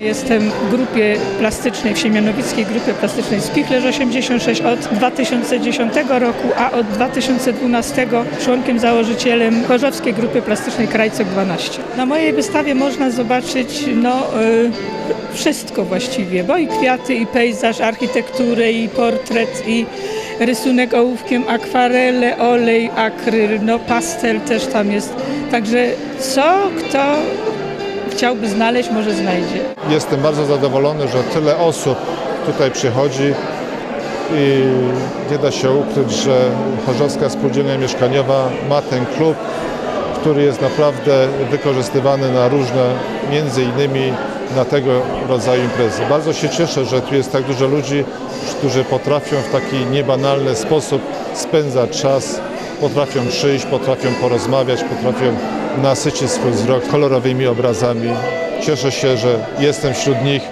Jestem w grupie plastycznej, w Siemianowickiej Grupie Plastycznej Spichlerz 86 od 2010 roku, a od 2012 członkiem założycielem Chorzowskiej Grupy Plastycznej Krajcok 12. Na mojej wystawie można zobaczyć no, y, wszystko właściwie, bo i kwiaty, i pejzaż, architekturę, i portret, i rysunek ołówkiem, akwarele, olej, akryl, no pastel też tam jest. Także co kto chciałby znaleźć, może znajdzie. Jestem bardzo zadowolony, że tyle osób tutaj przychodzi i nie da się ukryć, że Chorzowska Spółdzielnia Mieszkaniowa ma ten klub, który jest naprawdę wykorzystywany na różne, między innymi na tego rodzaju imprezy. Bardzo się cieszę, że tu jest tak dużo ludzi, którzy potrafią w taki niebanalny sposób spędzać czas, potrafią przyjść, potrafią porozmawiać, potrafią nasycić swój wzrok kolorowymi obrazami. Cieszę się, że jestem wśród nich,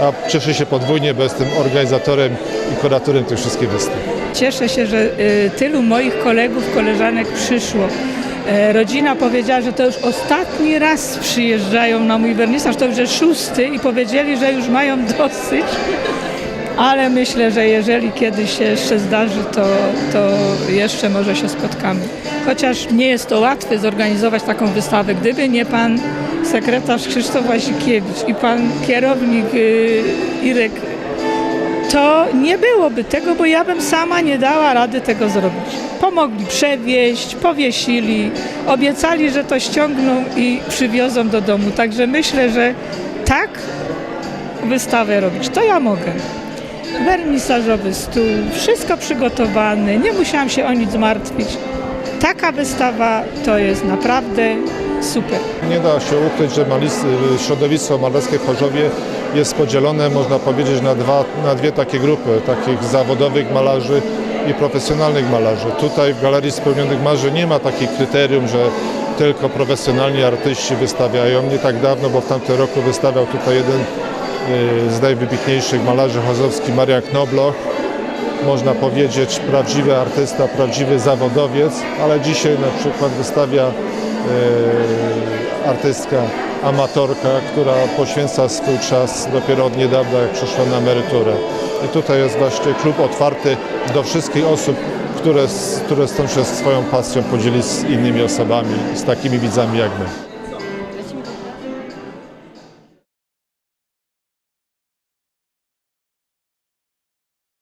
a cieszę się podwójnie, bo jestem organizatorem i kuratorem tych wszystkich wystaw. Cieszę się, że y, tylu moich kolegów, koleżanek przyszło. E, Rodzina powiedziała, że to już ostatni raz przyjeżdżają na mój wernisaż, to już szósty i powiedzieli, że już mają dosyć. Ale myślę, że jeżeli kiedyś się jeszcze zdarzy, to, to jeszcze może się spotkamy. Chociaż nie jest to łatwe zorganizować taką wystawę. Gdyby nie pan sekretarz Krzysztof Łasikiewicz i pan kierownik y, Irek to nie byłoby tego, bo ja bym sama nie dała rady tego zrobić. Pomogli przewieźć, powiesili, obiecali, że to ściągną i przywiozą do domu. Także myślę, że tak wystawę robić, to ja mogę. Wernisażowy stół, wszystko przygotowane, nie musiałam się o nic martwić. Taka wystawa to jest naprawdę super. Nie da się ukryć, że środowisko malarskie w Chorzowie jest podzielone, można powiedzieć, na, dwa, na dwie takie grupy, takich zawodowych malarzy i profesjonalnych malarzy. Tutaj w Galerii Spełnionych Marzy nie ma takich kryterium, że tylko profesjonalni artyści wystawiają. Nie tak dawno, bo w tamtym roku wystawiał tutaj jeden z najwybitniejszych malarzy chorzowski, Marian Knobloch. Można powiedzieć prawdziwy artysta, prawdziwy zawodowiec, ale dzisiaj na przykład wystawia e, artystka, amatorka, która poświęca swój czas dopiero od niedawna, jak przeszła na emeryturę. I tutaj jest właśnie klub otwarty do wszystkich osób, które, które chcą się swoją pasją podzielić z innymi osobami, z takimi widzami jak my.